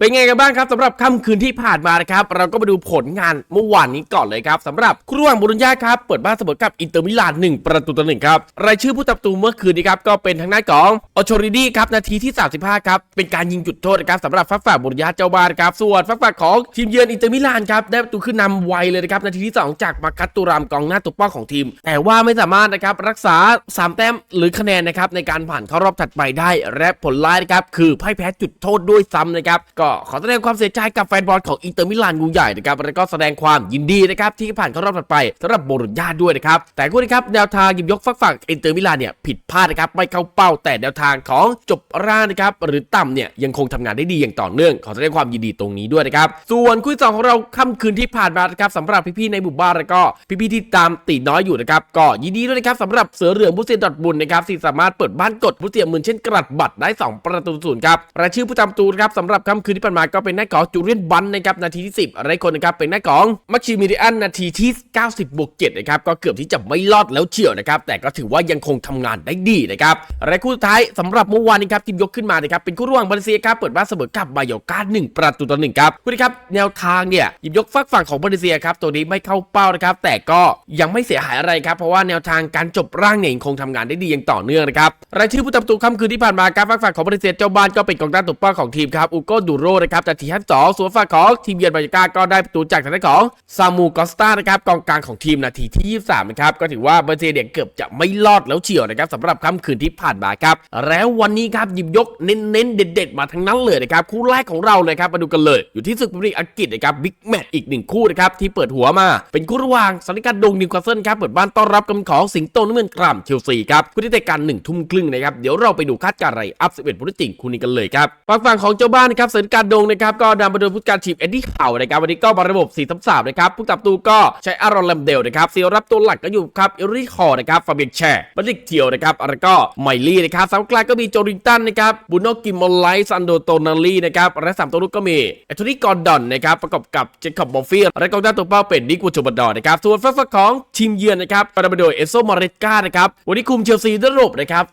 เป็นไงกันบ้างครับสำหรับค่ำคืนที่ผ่านมานะครับ เราก็มาดูผลงานเมื่อวานนี้ก่อนเลยครับสำหรับครวงบุรุญญาครับ เปิดบ้านเสมอกับอินเตอร์มิลาน1ประตูต่อหนึ่งครับ รายชื่อผู้ตับตูเมื่อคืนนี้ครับก็เป็นทางด้านของออโชริดีครับนาทีที่ 35 ครับ เป็นการยิงจุดโทษนะครับสำหรับฝักฝ่าบุรุญญาเจ้าบ้านครับ ส่วนฝักฝ่าของทีมเยือนอินเตอร์มิลานครับได้ประตูขึ้นนำไวเลยนะครับนาทีที่ 2 จากมาคัตตุรามกองหน้าตัวป้าของทีม แต่ว่าไม่สามารถนะครับรักษา 3 แต้มหรือคะแนนนะครับในการผ่านเข้ารอบถัดไปได้ และผลร้ายนะครับคือพ่ายแพ้จุดโทษด้วยซ้ำนะครับก็ขอแสดงความเสียใจกับแฟนบอลของอินเตอร์มิลานงูใหญ่นะครับแล้วก็แสดงความยินดีนะครับที่ผ่านเข้ารอบถัดไปสำหรับโบรุญญาด้วยนะครับแต่คู่นี้ครับแนวทางหยิบยกฝักฝั่งอินเตอร์มิลานเนี่ยผิดพลาดนะครับไม่เข้าเป้าแต่แนวทางของจบร่างนะครับหรือต่ำเนี่ยยังคงทำงานได้ดีอย่างต่อเนื่อง ขอแสดงความยินดีตรงนี้ด้วยนะครับส่วนคู่สองของเราค่ำคืนที่ผ่านมานะครับสำหรับพี่ๆในหมู่บ้านแล้วก็พี่ๆที่ตามตีน้อยอยู่นะครับก็ยินดีด้วยนะครับสำหรับเสือเหลืองบุเซียดอทบุญนะครับที่สามารถเปิดบ้านกดบุเซียหมื่นเช่นกรัดบัตรได้ 2 ประตูศูนย์ครับรายชื่อผู้ทำตูนะครับสำหรับค่ำคืนที่ผ่านมาก็เป็นหน้าของจูเลียนบันนะครับนาทีที่ 10อะไรคนนะครับเป็นหน้าของมัชชิมิริอันนาทีที่ 90บวก7นะครับก็เกือบที่จะไม่รอดแล้วเฉียวนะครับแต่ก็ถือว่ายังคงทำงานได้ดีนะครับรายคู่สุดท้ายสำหรับเมื่อวานนี้ครับทีมยกขึ้นมานะครับเป็นคู่ระหว่างบาเลเซียครับเปิดบ้านเสมอกับบาโยกาหนึ่งประตูต่อหนึ่งครับคู่นี้ครับแนวทางเนี่ยหยิบยกฝักฝั่งของบาเลเซียครับตัวนี้ไม่เข้าเป้านะครับแต่ก็ยังไม่เสียหายอะไรครับเพราะว่าแนวทางการจบร่างเนี่ยยังคงทำงานได้ดีอย่างต่อเนื่องนะครับรายชื่อผู้ทำประตูค่ำคืนที่ผ่านมาครับฝักฝั่งของบาเลเซียเจ้าบ้านก็เป็นกองหน้าตัวเป้าของทีมครับอุโกดูโรนะครับนาทีที่สองส่วนฝั่งของทีมเยือนบาโยกาก็ได้ประตูจากทางด้านของซามูกอสตานะครับกองกลางของทีมนาทีที่ 23 นะครับ ก็ถือว่าบาเลเซียเนี่ยเกือบจะไม่รอดแล้วเฉียวนะครับสำหรับค่ำคืนที่ผ่านมาครับ แล้ววันนี้ครับหยิบยกเน้นๆ เด็ด ๆ มาทั้งนั้นเลยนะครับ คู่แรกของเราเลยครับมาดูกันเลย อยู่ที่ศึกพรีเมียร์ลีกอังกฤษนะครับบิ๊กแมตช์อีกหนึ่งคู่นะครับที่เปิดหัวมา เป็นคู่ระหว่างสันนิการดงนิวคาสเซิลครับเปิดบ้านต้อนรับกำของสิงโตน้ำเงินกล่ำเชลซีครับคู่ที่แต่การหนึ่งทุ่มครึ่งนะครับเดี๋ยวเราไปดูคาดการณ์ไรอัพ11ผู้จริงคู่นี้กันเลยครับฝั่งฝั่งของเจ้าบ้านนะครับสันนิการดงนะครับก็นำมาโดยผู้การทีมเอ็ดดี้เข่านะครับวันนี้ก็มาระบบ4ทับ3นะครับผู้ตับตูก็ใช้อารอนแลมเดลนะครับเซียรับตัวหลักก็อยู่ครับเอริคอร์นะครับฟาเบียนแชร์บัลลิกเทียวนะครับแล้วก็ไมลี่นะครับสามกลางก็มีโจริงตันนะครับบุโนกิมอลไลซันโดโตนาลีนะครับและสามตัวลูกก็มีแอนโทนีกอร์ดอนนะครับประกอบกับเจคอบมอฟฟี่และกองหน้าตัวเป้าเป็นนิกวูจูบันดอนนะครับส่วนฝั่งของทีมเยือนนะครับก็นำมาโดยเอโซมาเรตกานะครับวันนี้คุมเชลซีด้วยระบบนะครับ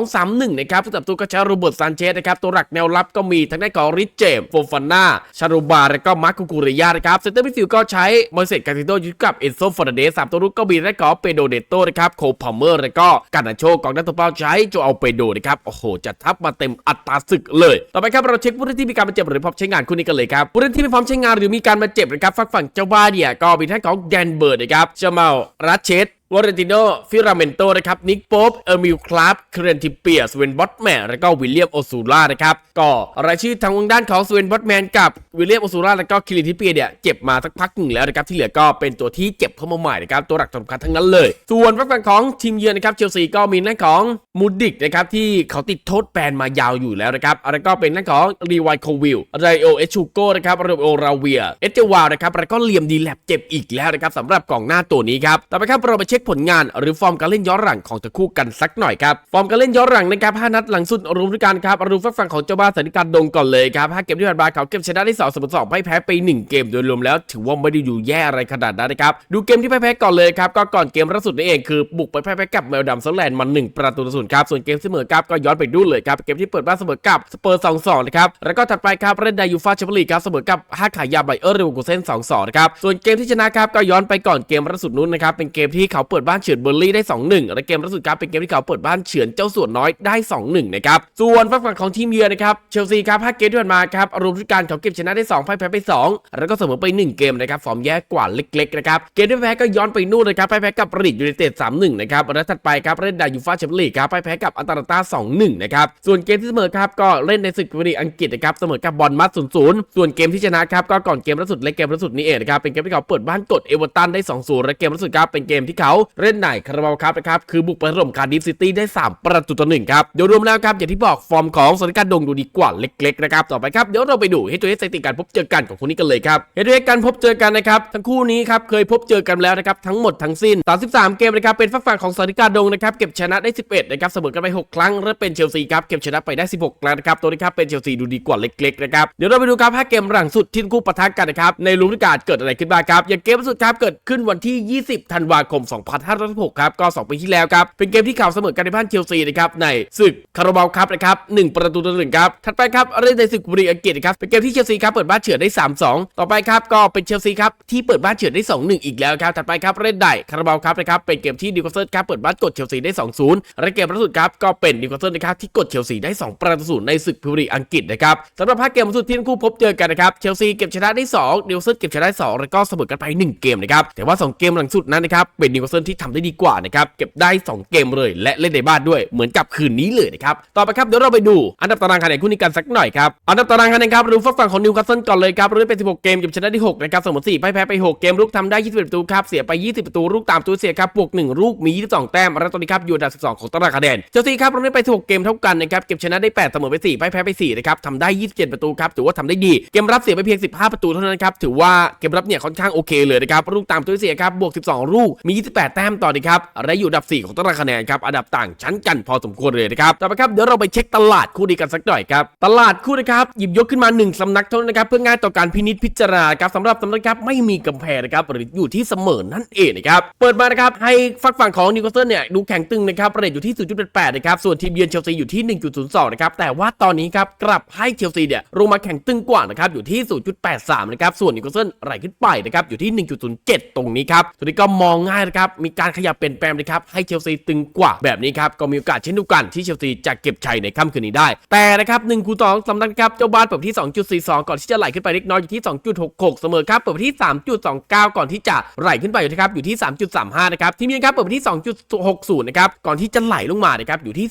4-2-3-1นะครับผู้ตับตัวก็ใช้โรเบิร์ตซานเชสนะครับตัวหลักแนวรับก็มีทั้งด้านของริเจมส์โฟฟาน่าชารูบาและก็มาร์คูกูรียานะครับเซนเตอร์มิดฟิลด์ก็ใช้มอยเซตกาติโดยุกับเอนโซฟอร์เดสสามตัวลูกก็มีและก็เปโดเดโตนะครับโคพาเมอร์และก็กานาโชกองหน้าตัวเป้าใช้โจเอาเปโดนะครับโอ้โหจัดทัพมาเต็มอัตราศึกเลย ต่อไปครับเราเช็คผู้เล่นที่มีการบาดเจ็บหรือพร้อมใช้งานคู่นี้กันเลยครับผู้เล่นที่ไม่พร้อมใช้งานหรือมีการบาดเจ็บนะครับฝั่งฝั่งเจ้าบ้านเนี่ยก็มีทั้งของแดนเบิร์ดนะครับเจมาลรัชเชตวอร์เรนติโนฟิราเมนโตนะครับนิกโป๊ปเออร์มิลคลาฟเครนติเปียสเวนบอตแมนแล้วก็วิลเลียมโอซูล่านะครับก็รายชื่อทางด้านของสเวนบอตแมนกับวิลเลียมโอซูล่าแล้วก็คิริทิเปียเนี่ยเจ็บมาสักพักหนึ่งแล้วนะครับที่เหลือก็เป็นตัวที่เจ็บเข้ามาใหม่นะครับตัวหลักสำคัญทั้งนั้นเลย ส่วนฝั่งของทีมเยือนนะครับเชลซีก็มีหน้าของมูดิกนะครับที่เขาติดโทษแบนมายาวอยู่แล้วนะครับแล้วก็เป็นหน้าของรีไวโควิลไรโอเอชูโกนะครับโรโอราเวียเอเจวาลนะครับแล้วก็เลียมดีแลบเจ็บอีกแล้วนะครับสำหรับกองหน้าตัวนี้ครับต่อไปครับเราไปเชคผลงานหรือฟอร์มการเล่นย้อนหลังของทั้งคู่กันสักหน่อยครับ ฟอร์มการเล่นย้อนหลังนะครับ5นัดหลังสุดรวมด้วยกันครับรูฝั่งฝั่งของเจ้าบ้านสันนิการดงก่อนเลยครับ5เกมที่ผ่านมาเขาเก็บชนะได้2เสมอ2พ่ายแพ้ไป 1 เกมโดยรวมแล้วถือว่าไม่ได้อยู่แย่อะไรขนาดนั้นนะครับดูเกมที่พ่ายแพ้ก่อนเลยครับก็ก่อนเกมล่าสุดนี่เองคือบุกไปแพ้กับเมลดัมสแลนด์มา1ประตูต่อศูนย์ครับส่วนเกมเสมอกับก็ย้อนไปดูเลยครับเกมที่เปิดบ้านเสมอกับสเปอร์2-2นะครับแล้วก็ถัดไปครับเล่นในยูฟ่าแชมเปี้ยนลีกครับเสมอกับฮาขายาไบเออร์เรวกูเซน2-2นะครับส่วนเกมที่ชนะครับก็ย้อนไปก่อนเกมล่าสุดนู้นนะครับเป็นเกมที่เขาเปิดบ้านเฉือนเบอร์ลี่ได้ 2-1 และเกมล่าสุดครับเป็นเกมที่เขาเปิดบ้านเฉือนเจ้าส่วนน้อยได้ 2-1 นะครับ ส่วนฝั่งฝั่งของทีมเยือนนะครับ เชลซีครับ5เกมที่ผ่านมาครับรวมทุกการเขาเก็บชนะได้2พ่ายแพ้ไป 2 แล้วก็เสมอไป 1 เกมนะครับ ฟอร์มแย่กว่าเล็กๆนะครับ เกมที่แพ้ก็ย้อนไปนู่นนะครับพ่ายแพ้กับรีดยูไนเต็ด3-1 นะครับและถัดไปครับเล่นด้ยูฟ่าแชมเปี้ยนลีกครับพ่ายแพ้กับอัตาลาตา2-1 นะครับ ส่วนเกมที่เสมอครับก็เล่นในศึกพรีเมียร์อังกฤษนะครับเสมอกับบอลมัด0-0 ส่วนเกมที่ชนะครับก็ก่อนเกมล่าสุดและเกมล่าสุดนี้เองนะครับเป็นเกมที่เขาเปิดบ้านกดเอเวอร์ตันได้2-0และเกมล่าสุดครับเป็นเกมที่เขาเล่นในคาราบาวครับนะครับคือบุกไปถล่มคาร์ดิฟซิตี้ได้ 3 ประตูต่อหนึ่งครับเดี๋ยวรวมแล้วครับอย่างที่บอกฟอร์มของสถานการณ์ดงดูดีกว่าเล็กๆนะครับต่อไปครับเดี๋ยวเราไปดูเฮตัวเอสสถิติการพบเจอกันของคู่นี้กันเลยครับเฮตัวเอสการพบเจอกันนะครับทั้งคู่นี้ครับเคยพบเจอกันแล้วนะครับทั้งหมดทั้งสิ้น 33 เกมนะครับเป็นฝั่งฝั่งของสถานการณ์ดงนะครับเก็บชนะได้ 11นะครับเสมอกันไป 6 ครั้งและเป็นเชลซีครับเก็บชนะไปได้ 16 ครั้งนะครับตัวนี้ครับเป็นเชลซีดูดีกว่าเล็กๆนะครับเดี๋ยวเราไปดูครับ5เกมหลังสุดที่ทั้งคู่ปะทะกันนะครับในฤดูกาลเกิดอะไรขึ้นบ้างครับอย่างเกมสุดครับเกิดขึ้นวันที่ 20 ธันวาคม2566ครับก็ 2 ปีที่แล้วครับ เป็นเกมที่ข่าวเสมอกันในบ้านเชลซีนะครับในศึกคาราบาวครับนะครับ1ประตูต่อหนึ่งครับถัดไปครับเล่นในศึกบุรีอังกฤษนะครับเป็นเกมที่เชลซีครับเปิดบ้านเฉือนได้ 3-2 ต่อไปครับก็เป็นเชลซีครับที่เปิดบ้านเฉือนได้ 2-1 อีกแล้วครับถัดไปครับเล่นได้คาราบาวครับนะครับเป็นเกมที่นิวคาสเซิลครับเปิดบ้านกดเชลซีได้ 2-0และเกมล่าสุดครับก็เป็นนิวคาสเซิลนะครับที่กดเชลซีได้ 2 ประตูศูนย์ในศึกพรีเมียร์ลีกอังกฤษนะครับสำหรับภาคเกมล่าสุดที่ทั้งคู่พบเจอกันนะครับเชลซีเก็บชนะได้2นิวคาสเซิลเก็บชนะได้2แล้วก็เสมอกันไป 1 เกมนะครับแต่ว่า 2 เกมหลังสุดนั้นนะครับเป็นนิวคาสเซิลที่ทำได้ดีกว่านะครับเก็บได้ 2 เกมเลย และเล่นในบ้านด้วยเหมือนกับคืนนี้เลยนะครับต่อไปครับเดี๋ยวเราไปดูอันดับตารางคะแนนคู่นี้กันสักหน่อยครับอันดับตารางคะแนนครับรู้ฝั่งของนิวคาสเซิลก่อนเลยครับรู้เป็น16 เกมเก็บชนะได้6นะครับเสมอ4พ่ายแพ้ไป 6 เกมลุกทำได้ 21 ประตูครับเสียไป 20 ประตูลูกตามตัวเสียครับบวก1ลูกมี 22 แต้มและตอนนี้ครับอยู่อันดับ 12 ของตารางคะแนนเชลซีครับเราได้ไป 16 เกมเท่ากันนะครับเก็บชนะได้ 8 เสมอไป4พ่ายแพ้ไป4นะครับทำได้ 27 ประตูครับถือว่าทำได้ดีเกมรับเสียไปเพียง 15 ประตูเท่านั้นครับถือว่าเกมรับเนี่ยค่อนข้างโอเคเลยนะครับลูกตามตัวเสียครับบวก 12 ลูกมี 28แต้มต่อดีครับและอยู่อันดับ 4 ของตารางคะแนนครับอันดับต่างชั้นกันพอสมควรเลยนะครับต่อไปครับเดี๋ยวเราไปเช็คตลาดคู่ดีกันสักหน่อยครับตลาดคู่นะครับหยิบยกขึ้นมา 1สำนักเท่านั้นนะครับเพื่อง่ายต่อการพินิจพิจารณาครับสำหรับสำนักครับไม่มีกำแพงนะครับหรืออยู่ที่เสมอนั่นเองนะครับเปิดมานะครับให้ฝักฝั่งของนิวคาสเซิลเนี่ยดูแข็งตึงนะครับเรทอยู่ที่ 0.88นะครับส่วนทีมเยือนเชลซีอยู่ที่ 1.02นะครับแต่ว่าตอนนี้ครับกลับให้เชลซีเนี่ยลงมาแข็งตึงกว่านะครับอยู่ที่ 0.83นะครับส่วนนิวคาสเซิลไหลขึ้นไปนะครับอยู่ที่ 1.07 ตรงนี้ครับตัวนี้ก็มองง่ายนะครับมีการขยับเปลี่ยนแปลงนะครับให้เชลซีตึงกว่าแบบนี้ครับก็มีโอกาสเช่นเดียวกันที่เชลซีจะเก็บชัยในค่ำคืนนี้ได้ แต่นะครับ1คูณ2สำนักครับเจ้าบ้านเปิดที่ 2.42 ก่อนที่จะไหลขึ้นไปเล็กน้อยอยู่ที่ 2.66 เสมอครับเปิดที่ 3.29 ก่อนที่จะไหลขึ้นไปอยู่นะครับอยู่ที่ 3.35 นะครับทีมเยือนครับเปิดที่ 2.60 นะครับก่อนที่จะไหลลงมานะครับอยู่ที่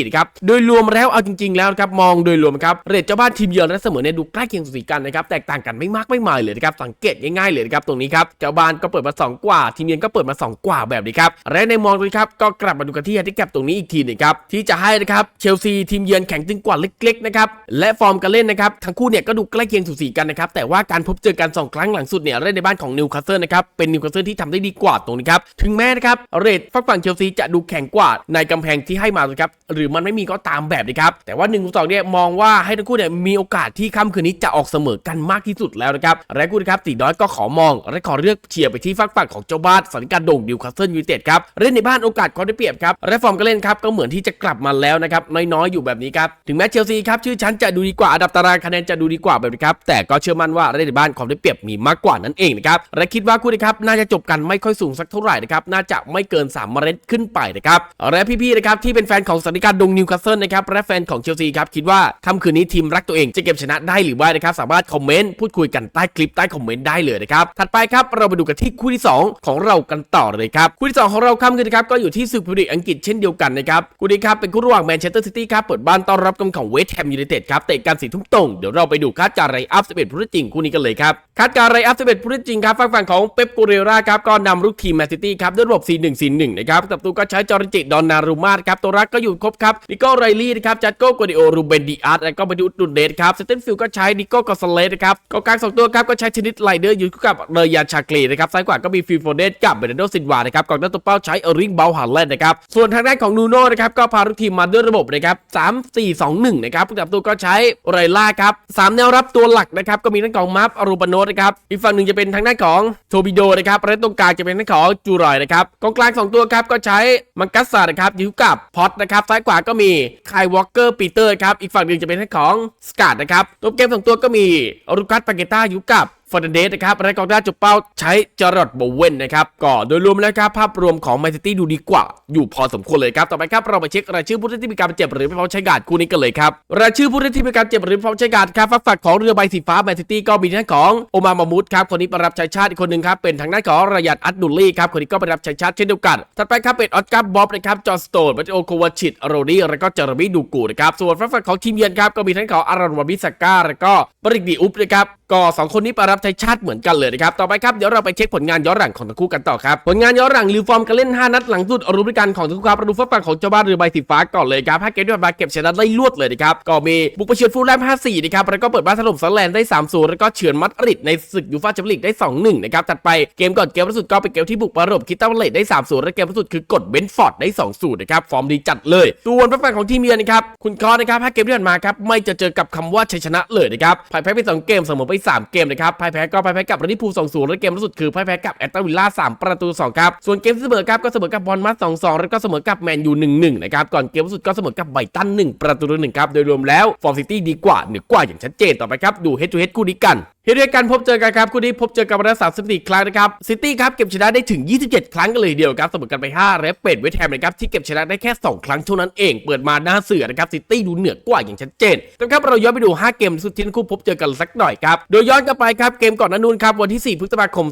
2.34 นะครับโดยรวมแล้วเอาจริง ๆ แล้วนะครับมองโดยรวมครับเรทเจ้าบ้านทีมเยือนและเสมอเนี่ยดูใกล้เคียงสูสีกันนะครับแตกต่างกันไม่มากไม่มายเลยนะครับสังเกตง่ายๆเลยนะครับตรงนี้ครับเจ้าบ้านก็เปิดมา2กว่าทีมเยือนก็เปิดมา2กว่าแบบนี้ครับและในมองดูครับก็กลับมาดูกันที่แฮนดิแคปตรงนี้อีกทีหนึงครับที่จะให้นะครับเชลซีทีมเยือนแข็งตึงกว่าเล็กๆนะครับและฟอร์มการเล่นนะครับทั้งคู่เนี่ยก็ดูใกล้เคียงสูสีกันนะครับแต่ว่าการพบเจอกัน2ครั้งหลังสุดเนี่ยเล่นในบ้านของนิวคาสเซิลนะครับเป็นนิวคาสเซิลที่ทำได้ดีกว่าตรงนี้ครับถึงแม้นะครับเรทฝั่งฝั่งเชลซีจะดูแข็งกว่าในกำแพงที่ให้มานะครับหรือมันไม่มีก็ตามแบบนี้ครับแต่ว่า1นึ่งสองเนี่ยมองว่าให้ทั้งคู่เนี่ยมีโอกาสที่ค่ำคืนนี้จะออกเสมอกันมากที่สุดแล้วนะครับและกูนะครับตีน้อยก็ขอมองและขอเลือกเชียร์ไปที่ฝั่งฝั่งของเจ้าบ้านสันการโด่งนิวคาสเซิลยูไนเต็ดครับเล่นในบ้านโอกาสเขาได้เปรียบครับและฟอร์มการเล่นครับก็เหมือนที่จะกลับมาแล้วนะครับน้อยๆอยู่แบบนี้ครับถึงแม้เชลซีครับชื่อชั้นจะดูดีกว่าอันดับตารางคะแนนจะดูดีกว่าแบบนี้ครับแต่ก็เชื่อมั่นว่าเล่นในบ้านความได้เปรียบมีมากกว่านั่นเองนะครับและคิดว่าคู่นี้ครับน่าจะจบกันไม่ค่อยสูงสักเท่าไหร่นะครับน่าจะไม่เกิน3เมล็ดขึ้นไปนะครับและพี่ๆนะครับที่เป็นแฟนของสันนิการดงนิวคาสเซิลนะครับและแฟนของเชลซีครับคิดว่าค่ำคืนนี้ทีมรักตัวเองจะเก็บชนะได้หรือไม่นะครับสามารถคอมเมนต์พูดคุยกันใต้คลิปใต้คอมเมนต์ได้เลยนะครับถัดไปครับเราไปดูกันที่คู่ที่ 2 ของเรากันต่อเลยครับคู่ที่ 2 ของเราค่ำคืนนะครับก็อยู่ที่ศึกพรีเมียร์ลีกอังกฤษเช่นเดียวกันนะครับคู่นี้ครับเป็นคู่ระหว่างแมนเชสเตอร์ซิตี้ครับเปิดบ้านต้อนรับกำของเวสต์แฮมยูไนเต็ดครับเตะกันสี่ทุ่มตรงเดี๋ยวเราไปดูคาดการไรอัพ11ผู้เล่นจริงคู่นี้กันเลยครับคาดการไรอัพ11ผู้เล่นจริงครับฝั่งฝั่งของเป๊ปกูเรราครับก็นำลูกทีมแมนซิตี้ครับด้วยระบบ4-1-4-1นะครับตับตูก็ใช้จอร์จิดอนนารูมาครับตัวรักก็อยู่ครบครับนิโก้ไรลี่นะครับจัดโก้กวดิโอรูเบนดิอาร์ตแล้วก็มาดูดุนเดสครับสเตนฟิลก็ใช้นิโก้กอสเลสนะครับกองกลางสองตัวครับก็ใช้ชนิดไลเดอร์อยู่กับเรยานชาเกลนะครับซ้ายขวาก็มีฟิลโฟเดสกับเบรนโดซินวานะครับกองหน้าตัวเป้าใช้เอริงเบลฮันแลนด์นะครับส่วนทางด้านของนูโน่นะครับก็พาลูกทีมมาด้วยระบบนะครับ3-4-2-1นะครับผู้จับตัวก็ใช้ไรล่าครับสามแนวรับตัวหลักนะครับก็มีทั้งของมัฟอารูปโนสนะครับอีกฝั่งหนึ่งจะเป็นทางด้านของโทบิโดนะครับและตรงกลางจะเป็นทางของจูรอยนะครับกองกลางสองตัวครับก็ใช้มังกัสซานะครับอยู่กับพอตนะครับซ้ายขวาก็มีไคลวอลเกอร์ปีเตอร์ครับอีกฝั่งหนึ่งจะเป็นทางของสกัดนะครับตัวเกมสองตัวก็มีอรูกัสปาเกต้าอยู่กับ ฟอร์นันเดสนะครับและกองหน้าจุดเป้าใช้จอร์ดโบเวนนะครับก็โดยรวมแล้วครับภาพรวมของแมนซิตี้ดูดีกว่า อยู่พอสมควรเลยครับ ต่อไปครับเราไปเช็ครายชื่อผู้เล่นที่มีการเจ็บหรือไม่พร้อมใช้การดคู่นี้กันเลยครับรายชื่อผู้เล่นที่มีการเจ็บหรือไม่พร้อมใช้การดครับฝักฝักของเรือใบสีฟ้าแมนซิตี้ก็มีทั้งของโอมามามุดครับคนนี้ประรับใช้ชาติอีกคนหนึ่งครับเป็นทางด้านของระยัดอัดดุลลี่ครับคนนี้ก็ประรับใช้ชาติเช่นเดียวกันถัดไปครับเป็นออสการ์บ๊อบนะครับจอห์สโตนมาติโอโควาชิตโรดี้แล้วก็เจอร์มี่ดูกูนะครับส่วนฝักฝักของทีมเยือนครับก็มีทั้งของอารอนวาบิสก้าแล้วก็บริกดีอุปนะครับก็สองคนนี้ประรับใช้ชาติเหมือนกันเลยนะครับต่อไปครับเดี๋ยวเราไปเช็คผลงานย้อนหลังของทั้งคู่กันต่อครับผลงานย้อนหลังหรือฟอร์มการเล่น 5 นัดหลังสุดรูปด้วยกันของทั้งคู่ครับเราดูฝั่งของเจ้าบ้านเรือใบสีฟ้าก่อนเลยครับห้าเกมที่ผ่านมาเก็บชนะได้ลวดเลยนะครับก็มีบุกไปเฉือนฟูลแลม5-4นะครับแล้วก็เปิดบ้านถล่มซันแลนด์ได้3-0แล้วก็เฉือนมัดริดในศึกยูฟ่าแชมเปี้ยนลีกได้2-1นะครับถัดไปเกมก่อนเกมล่าสุดก็เป็นเกมที่บุกมาระบบคิตตันเลดได้3-0และเกมล่าสุดคือกดเบนฟอร์ดได้2-0นะครับฟอร์มดีจัดเลยส่วนฝั่งของทีมเยือนนะครับคุณคอนะครับห้าเกมที่ผ่านมาครับไม่จะเจอกับคำว่าชัยชนะเลยนะครับพ่ายแพ้ไปสองเกมเสมอไปสามเกมนะครับพ่ายแพ้ก็พ่ายแพ้กับลิเวอร์พูลสองศูนย์และเกมล่าสุดคือพ่ายแพ้กับแอตตันวิลล่าสามประตูสองครับส่วนเกมที่เสมอครับก็เสมอกับบอลมัสสองสองแล้วก็เสมอกับแมนยูหนึ่งหนึ่งนะครับก่อนเกมล่าสุดก็เสมอกับไบตันหนึ่งประตูต่อหนึ่งครับโดยรวมแล้วฟอร์มซิตี้ดีกว่าเหนือกว่าอย่างชัดเจนต่อไปครับดูเฮดทูเฮดคู่นี้กันเฮดด้วยกันพบเจอกันครับคู่นี้พบเจอกันมาแล้ว34ครั้งนะครับซิตี้ครับเก็บชนะได้ถึง 27 ครั้งกันเลยเดียวครับเสมอกันไป 5 และเป็ดเวทแฮมนะครับที่เก็บชนะได้แค่ 2 ครั้งเท่านั้นเองเปิดมาหน้าเสือนะครับซิตี้ดูเหนือกว่าอย่างชัดเจนแต่ครับเราย้อนไปดู 5 เกมสุดที่ทั้งคู่พบเจอกันสักหน่อยครับโดยย้อนกลับไปครับเกมก่อนนั้นนู้นครับวันที่ 4 พฤษภาคม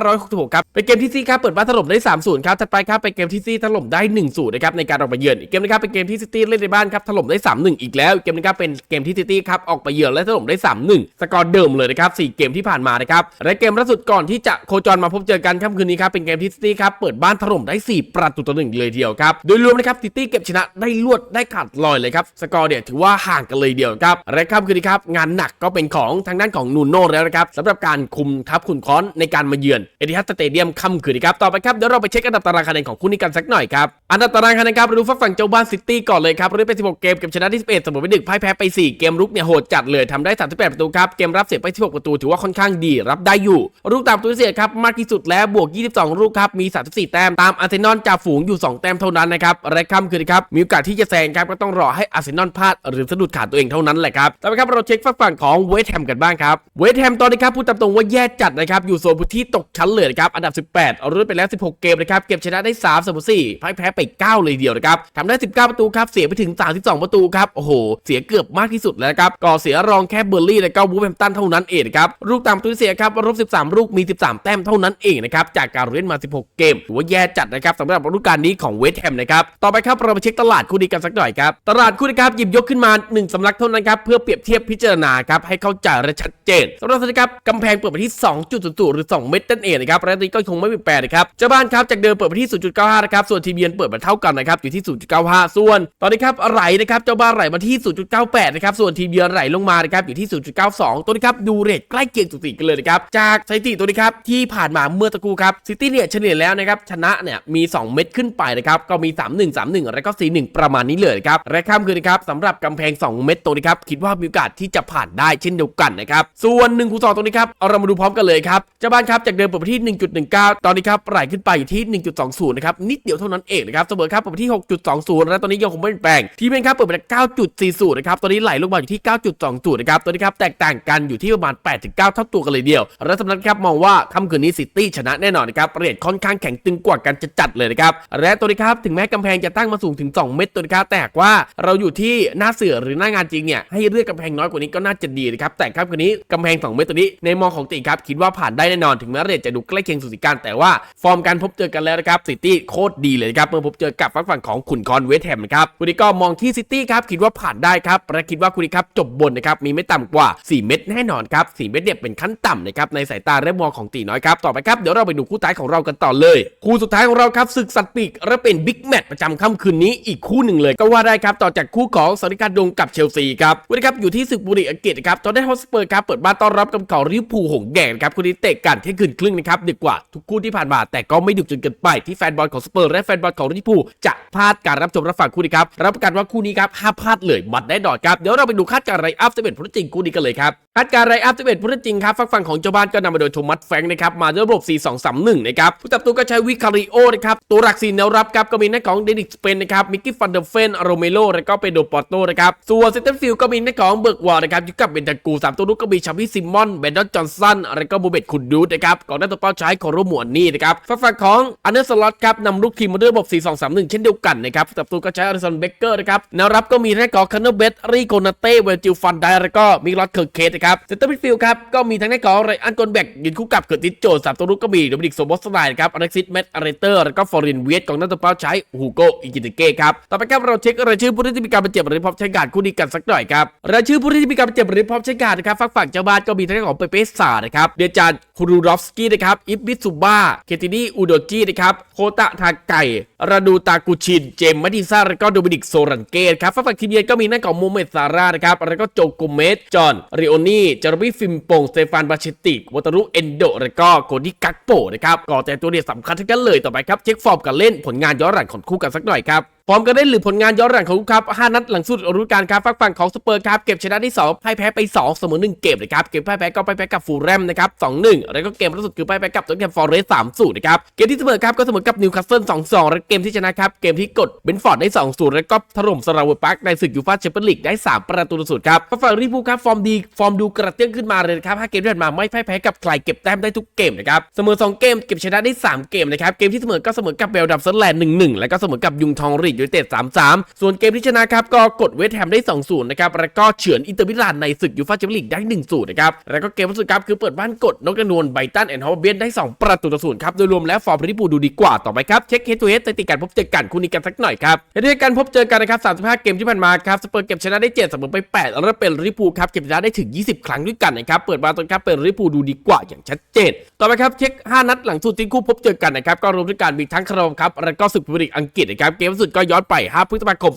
2566 ครับเป็นเกมที่ซีครับเปิดบ้านถล่มได้ 3-0 ครับถัดไปครับเป็นเกมที่ซีถล่มได้ 1-0 นะครับในการออกไปเยือนอีกเกมนะครับเป็นเกมที่ซิตี้เล่นในบ้านครับถล่มได้ 3-1 อีกแล้วอีกเกมนะครับเป็นเกมที่ซิตี้ครับออกไปเยือนและถล่มได้ 3-1 สกอร์เดิมเลยนะครับ4เกมที่ผ่านมานะครับและเกมล่าสุดก่อนที่จะโคจรมาพบเจอกันค่ำคืนนี้ครับเป็นเกมที่ซิตี้ครับเปิดบ้านถล่มได้ 4 ประตูต่อหนึ่งเลยเดียวครับโดยรวมนะครับซิตี้เก็บชนะได้ลวดได้ขาดลอยเลยครับสกอร์เนี่ยถือว่าห่างกันเลยเดียวครับและค่ำคืนนี้ครับงานหนักก็เป็นของทางด้านของนูโน่แล้วนะครับสำหรับการคุมทัพขุนค้อนในการมาเยือนเอติฮัดสเตเดียมค่ำคืนนี้ครับต่อไปครับเดี๋ยวเราไปเช็คอันดับตารางคะแนนของคู่นี้กันสักหน่อยครับอันดับตารางคะแนนครับรู้ฝั่งฝั่งเจ้าบ้านซิตี้ก่อนเลยครับเล่นไป16เกมเก็บชนะที่11เสมอไป1พ่ายแพ้ไป 4 เกมรุกเนี่ยโหดจัดเลยทำได้ 38 ประตูครับเกมรับเสียไป 16ประตูถือว่าค่อนข้างดีรับได้อยู่ ลูกตามประตูเสียครับมากที่สุดแล้วบวก 22 ลูกครับมี 34 แต้มตามอาร์เซนอลจ่าฝูงอยู่ 2 แต้มเท่านั้นนะครับและค่ำคืนครับมีโอกาสที่จะแซงครับก็ต้องรอให้อาร์เซนอลพลาดหรือสะดุดขาตัวเองเท่านั้นแหละครับต่อไปครับเราเช็คฝั่งฝั่งของเวสต์แฮมกันบ้างครับเวสต์แฮมตอนนี้ครับพูดตามตรงว่าแย่จัดนะครับอยู่โซนพื้นที่ตกชั้นเลยนะครับอันดับ 18เอารุ่นไปแล้ว 16 เกมนะครับเก็บชนะได้3เสมอ4พ่ายแพ้ไป 9 เลยเดียวนะครับทำได้ 19 ประตูครับเสียไปถึง 32 ประตูครับโอ้โหเสียเกือบมากที่สุดแล้วครับก่อเสียรองแค่เบอร์ลี่และก็วูแฮมตันเท่านั้นเองนะครับลูกตามประตูเสียครับลบ13 ลูกมี 13 แต้มเท่านั้นเองนะครับจากการเล่นมา 16 เกมถือว่าแย่จัดนะครับสำหรับฤดูกาลนี้ของเวสต์แฮมนะครับต่อไปครับเราไปเช็คตลาดคู่นี้กันสักหน่อยครับตลาดคู่นี้ครับหยิบยกขึ้นมาหนึ่งสำนักเท่านั้นครับเพื่อเปรียบเทียบพิจารณาครับให้เข้าใจและชัดเจนสำหรับสถิติครับกำแพงเปิดไปที่ 2.00หรือ 2 เมตรนั่นเองนะครับและนี้ก็คงไม่เปลี่ยนแปลงนะครับเจ้าบ้านครับจากเดิมเปิดไปที่ 0.95นะครับส่วนทีมเยือนเปิดมาเท่ากันนะครับอยู่ที่ 0.95 ส่วน ตอนนี้ครับไหลนะครับเจ้าบ้านไหลมาที่ 0.98นะครับส่วนทีมเยือนไหลลงมานะครับอยู่ที่ 0.92 ตัวนี้ครับดูเรทใกล้เคียงสุดสีกันเลยนะครับจากสถิติตัวนี้ครับที่ผ่านมาเมื่อตะกูครับซิตี้เนี่ยเฉลี่ยแล้วนะครับชนะเนี่ยมี 2 เม็ดขึ้นไปนะครับก็มี 3-1 3-1แล้วก็4-1 ประมาณนี้เลยครับและข้ามคืนนะครับสำหรับกำแพง 2 เม็ดตัวนี้ครับคิดว่ามีโอกาสที่จะผ่านได้เช่นเดียวกันนะครับส่วน1คูณ2ตัวนี้ครับเรามาดูพร้อมกันเลยครับเจ้าบ้านครับจากเดิมเปิดไปที่ 1.19 ตอนนี้ครับไหลขึ้นไปอยู่ที่ 1.20 นะครับนิดเดียวเท่านั้นเองนะครับเสมอครับเปิดไปที่ 6.20 และตอนนี้ยังคงไม่เปลี่ยนแปลงทีมเองครับเปิดไปที่9.40นะครับตอนนี้ไหลลงมาอยู่ที่ 9.20 นะครับตอนนี้ครับแตกต่างกันอยู่ที่ประมาณ8-9เท่าตัวกันเลยเดียว และสำนักครับมองว่าค่ำคืนนี้ซิตี้ชนะแน่นอนนะครับเรทค่อนข้างแข็งตึงกว่ากันจะจัดเลยนะครับและตัวนี้ครับถึงแม้กำแพงจะตั้งมาสูงถึง 2 เมตรตัวนี้ครับแต่หากว่าเราอยู่ที่หน้าเสือหรือหน้างานจริงเนี่ยให้เลือกกำแพงน้อยกว่านี้ก็น่าจะดีนะครับแต่ค่ำคืนนี้กำแพง 2 เมตรตัวนี้ในมองของตีครับคิดว่าผ่านได้แน่นอนถึงแม้เรทจะดูใกล้เคียงสุดสิการแต่ว่าฟอร์มการพบเจอกันแล้วนะครับซิตี้โคตรดีเลยนะครับเมื่อพบเจอกับฝั่งฝั่งของขุนคอนเวสแฮมนะครับคุณนี้ก็มองที่ซิตี้ครับคิดว่าผ่านได้ครับและคิดว่าคุณนี้ครับจบบนนะครับมีไม่ต่ำกว่า 4 เม็ดแน่นอนครับ4 เม็ดเนี่ยเป็นขั้นต่ำนะครับในสายตาและมองของตีน้อยครับต่อไปครับเดี๋ยวเราไปดูคู่ท้ายของเรากันต่อเลย คู่สุดท้ายของเราครับศึกสัตว์ปีกและเป็นบิ๊กแมตช์ประจำค่ำคืนนี้อีกคู่หนึ่งเลยก็ว่าได้ครับต่อจากคู่ของสาริการดงกับเชลซีครับวันนี้ครับอยู่ที่ศึกบุรีอังกฤษครับตอนได้ฮอสเปอร์ครับเปิดบ้านต้อนรับกับเขาริวพูหงแดงครับคู่นี้เตะกันเที่ยงคืนครึ่งนะครับดึกกว่าทุกคู่ที่ผ่านมาแต่ก็ไม่ดึกจนเกินไปที่แฟนบอลของสเปอร์และแฟนบอลของลิวอร์พูลจะพลาดการรับชมรับฟังคู่นี้ครับรับประกันว่าคู่นี้ครับห้ามพลาดเลยบัตรได้ดอดครับเดี๋ยวเราไปดูคาดการณ์ไรอัพจะเป็นผู้จริงคู่นี้กันเลยครับคาดการไรอัพจะเป็นผู้จริงครับฝั่งของเจ้าบ้านก็นำมาโดยโทมัสแฟงนะครับ มาด้วยระบบ 4-2-3-1 นะครับ ผู้ตัดตัวก็ใช้วิคาริโอนะครับ ตัวหลักสี่แนวรับครับ ก็มีหน้าของเดนิสเปนนะครับ มิกกี้ฟันเดอร์เฟน โรเมโลแล้วก็เปโดปอร์โตนะครับ ส่วนเซนเตอร์ฟิลก็มีหน้าของเบิร์กวอร์นะครับอยู่กับเบนตากูสามตัวลุกก็มีชาวิซิมอน เบนดอนจอห์นสันแล้วก็บูเบตคุดดูดนะครับก่อนหน้าตัวเป้าใช้ของโรหมวนนี่นะครับฝั่งของอันเดอร์สล็อตครับนำลูกทีมมาด้วยระบบ 4-2-3-1 เช่นเดียวกันนะครับผู้ตัดตัวก็ใช้อาริสันเบเกอร์นะครับแนวรับก็มีหน้าของคาร์เนอร์เบตรีโกนาเต้เวลจิลฟันไดแล้วก็มิลอตเคิร์เคสนะครับเซนเตอร์มิดฟิลด์ครับก็มีทั้งหน้าของไรอันกอนแบกยืนคู่กับเกิร์ติสโจสามตัวลุกก็มีโดมินิกโซบอสไลน์ครับอเล็กซิสเมตอาร์เตอร์แล้วก็ฟอรินเวียตของหน้าตัวเป้าใช้ฮูโกอิกิติเก้ครับต่อไปครับเราเช็ครายชื่อผู้ที่มีการบาดเจ็บหรือพบใช้การคู่นี้กันสักหน่อยครับรายชื่อผู้ที่มีการบาดเจ็บหรือพบใช้การนะครับฝั่งฝั่งเจ้าบ้านก็มีทั้งของเปเปซานะครับเดจานคูรูรอฟสกี้นะครับอิฟบิสุบ้าเคตินีอูโดจินะครับโคตะทาไก่ ราดูตากูชิน เจมมาดิซ่าแล้วก็โดมินิกโซรันเกตครับฝั่งฝั่งทีมเยือนก็มีหน้าของโมเมตซาร่านะครับแล้วก็โจโกเมสจอห์นริโอนี่จาร์บี้ฟิมปงสเตฟานบาเชติกวัตารุเอนโดแล้วก็โคดิกักโปนะครับก่อแต่ตัวเดียสำคัญทั้งนั้นเลยต่อไปครับเช็คฟอร์มการเล่นผลงานย้อนหลังของคู่กันสักหน่อยครับพร้อมกันได้หรือผลงานย้อนหลังของลูกครับ5นัดหลังสุดฤดูกาลครับฝั่งฝั่งของสเปอร์ครับเก็บชนะที่2พ่ายแพ้ไป 2 เสมอ1เกมนะครับเกมพ่ายแพ้ก็พ่ายแพ้กับฟูลแรมนะครับ2-1แล้วก็เกมล่าสุดคือพ่ายแพ้กับตัวแกมฟอร์เรสต์3-0นะครับเกมที่เสมอครับก็เสมอกับนิวคาสเซิล2-2และเกมที่ชนะครับเกมที่กดเบนฟอร์ดได้2-0แล้วก็ถล่มสราเวอร์ปาร์คในศึกยูฟ่าแชมเปี้ยนลีกได้ 3 ประตูต่อศูนย์ครับฝั่งลิเวอร์พูลครับฟอร์มดีฟอร์มดูกระเตื้องขึ้นมาเลยนะครับห้าเกมที่ผ่านมาไม่พ่ายแพ้กับใครเก็บแต้มได้ทุกเกมนะครับเสมอ2เกมเก็บชนะได้3เกมนะครับเกมที่เสมอก็เสมอกับเบลดับเซนแลนด์1-1แล้วก็เสมอกับยุงทองรีดยูไนเต็ด 3-3 ส่วนเกมที่ชนะครับก็กดเวสต์แฮมได้ 2-0 นะครับแล้วก็เฉือนอินเตอร์มิลานในศึกยูฟ่าแชมเปี้ยนลีกได้ 1-0 นะครับแล้วก็เกมล่าสุดครับคือเปิดบ้านกดนกกระนวลไบตันแอนด์ฮอลเบียนได้ 2 ประตูต่อศูนย์ครับโดยรวมแล้วฟอร์มลิเวอร์พูลดูดีกว่าต่อไปครับเช็คเฮดทูเฮดสถิติการพบเจอกันคู่นี้กันสักหน่อยครับเฮดทูเฮดการพบเจอกันนะครับ35 เกมที่ผ่านมาครับสเปอร์เก็บชนะได้7เสมอไป 8 แล้วเป็นลิเวอร์พูลครับเก็บชนะได้ถึง 20 ครั้งด้วยกันนะครับเปิดมาต้นครับเป็นลิเวอร์พูลดูดีกว่าอย่างชัดเจนต่อไปครับเช็ค 5 นัดหลังสุดที่คู่พบเจอกันนะครับก็รวมด้วยการมีทั้งคารมครับแล้วก็ศึกพรีเมียร์ลีกอังกฤษนะครับเกมสุดก็็ย้อนไป 5 พฤษภาคม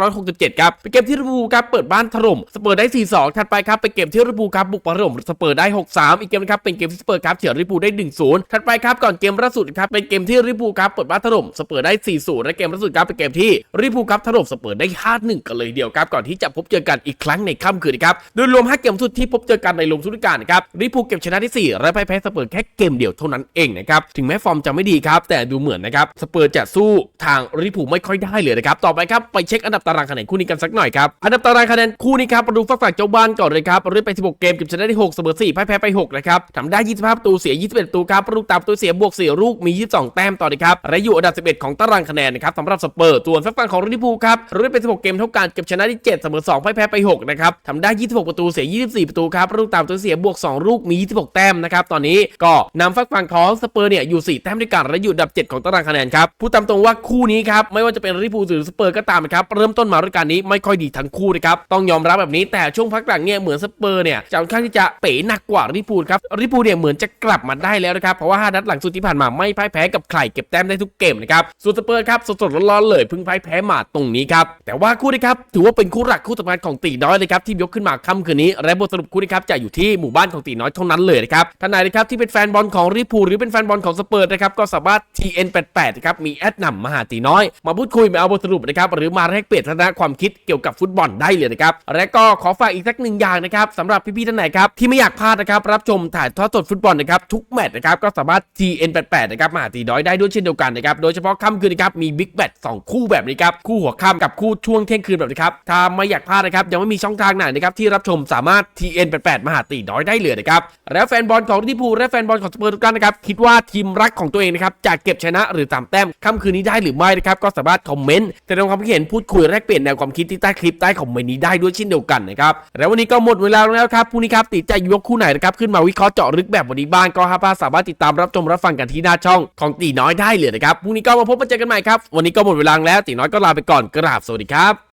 2567 ครับเป็นเกมที่ลิเวอร์พูลครับเปิดบ้านถล่มสเปอร์ได้ 4-2 ถัดไปครับเป็นเกมที่ลิเวอร์พูลครับบุกมาถล่มสเปอร์ได้ 6-3 อีกเกมนะครับเป็นเกมที่สเปอร์ครับเฉือนลิเวอร์พูลได้ 1-0 ถัดไปครับก่อนเกมล่าสุดครับเป็นเกมที่ลิเวอร์พูลครับเปิดบ้านถล่มสเปอร์ได้ 4-0 และเกมล่าสุดครับเป็นเกมที่ลิเวอร์พูลครับถล่มสเปอร์ได้ 5-1 กันเลยเดียวครับก่อนที่จะพบเจอกันอีกครั้งในค่ำคืนครับโดยรวม 5 เกมสุดที่พบเจอกันในลงทุนการครับลิเวอร์พูลเก็บชนะที่4และพ่ายแพ้สเปอร์แค่เกมเดียวเท่านั้นเองนะครับถึงแม้ฟอร์มจะไม่ดีครับแต่ดูเหมือนนะครับสเปอร์จะสู้ทางลิเวอร์พูลไม่ค่อยได้เลยนะครับต่อไปครับไปเช็คอันดับตารางคะแนนคู่นี้กันสักหน่อยครับอันดับตารางคะแนนคู่นี้ครับมาดูฝั่งฝั่งเจ้าบ้านก่อนเลยครับเล่นไป 16 เกมเก็บชนะได้6เสมอ4พ่ายแพ้ไป6นะครับทำได้ 25ประตูเสีย 21ประตูครับลูกตามประตูเสียบวก4ลูกมี 22 แต้มต่อเลยครับและอยู่อันดับ 11 ของตารางคะแนนนะครับสำหรับสเปอร์ส่วนฝั่งฝั่งของลิเวอร์พูลครับเล่นไป 16 เกมเท่ากันเก็บชนะได้7เสมอ2พ่ายแพ้ไป6นะครับทำได้ 26 ประตูเสีย 24 ประตูครับลูกตามประตูเสียบวก 2 ลูกมี 26 แต้มนะครับตอนนี้ก็นำฝั่งฝั่งของสเปอร์เนี่ยอยู่ 4 แต้มด้วยกันและอยู่อันดับ 7 ของตารางคะแนนครับพูดตามตรงว่าคู่นี้ครับไม่ว่าจะเป็นเวอร์พูลหรือสเปอร์ก็ตามนะครับเริ่มต้นมาฤดูกาลนี้ไม่ค่อยดีทั้งคู่นะครับต้องยอมรับแบบนี้แต่ช่วงพักหลังเนี่ยเหมือนสเปอร์เนี่ยจะค่อนข้างที่จะเป๋หนักกว่าลิเวอร์พูลครับลิเวอร์พูลเนี่ยเหมือนจะกลับมาได้แล้วนะครับเพราะว่า5นัดหลังสุดที่ผ่านมาไม่พ่ายแพ้กับใครเก็บแต้มได้ทุกเกมนะครับส่วนสเปอร์ครับสดๆร้อนๆเลยเพิ่งพ่ายแพ้มาตรงนี้ครับแต่ว่าคู่นี้ครับถือว่าเป็นคู่หลักคู่สำคัญของตีน้อยเลยครับที่ยกขึ้นมาค่ำคืนนี้และบทสรุปคู่นี้ครับจะอยู่ที่หมู่บ้านของตีน้อยเท่านั้นเลยนะครับท่านใดนะครับที่เป็นแฟนบอลของลิเวอร์พูลหรือเป็นแฟนบอลของสเปอร์นะครับก็สามารถ TN88 นะครับมีแอดนำมหาตีน้อยมาพูดคุยมาเอาบทสรุปนะครับหรือมาแลกเปลี่ยนทัศนะความคิดเกี่ยวกับฟุตบอลได้เลยนะครับและก็ขอฝากอีกสักหนึ่งอย่างนะครับสำหรับพี่ๆท่านไหนครับที่ไม่อยากพลาดนะครับรับชมถ่ายทอดสดฟุตบอลนะครับทุกแมตช์นะครับก็สามารถ TN88 นะครับมาหาตีน้อยได้ด้วยเช่นเดียวกันนะครับโดยเฉพาะค่ำคืนนะครับมีบิ๊กแบทสองคู่แบบนี้ครับคู่หัวค่ำกับคู่ช่วงเที่ยงคืนแบบนี้ครับถ้าไม่อยากพลาดนะครับยังไม่มีช่องทางไหนนะครับที่รับชมสามารถ TN88 มาหาตีน้อยได้เลยนะครับแล้วแฟนบอลของลิเวอร์พูลและแฟนบอลของสเปอร์ทุกท่านนะครับคิดว่าทีมรักของตัวเองนะครับจะเก็บชนะหรือตามแต้มค่ำคืนนี้ได้หรือไม่นะครับก็สามารถคอมเมนต์แสดงความคิดเห็นพูดคุยแลกเปลี่ยนแนวความคิดที่ใต้คลิปใต้คอมเมนต์นี้ได้ด้วยเช่นเดียวกันนะครับแล้ววันนี้ก็หมดเวลาแล้วครับพรุ่งนี้ครับติดใจยกคู่ไหนนะครับขึ้นมาวิเคราะห์เจาะลึกแบบวันนี้บ้างก็ห้าพาสามารถติดตามรับชมรับฟังกันที่หน้าช่องของตีน้อยได้เลยนะครับพรุ่งนี้ก็มาพบมาเจอกันใหม่ครับวันนี้ก็หมดเวลาแล้วตีน้อยก็ลาไปก่อนกราบสวัสดีครับ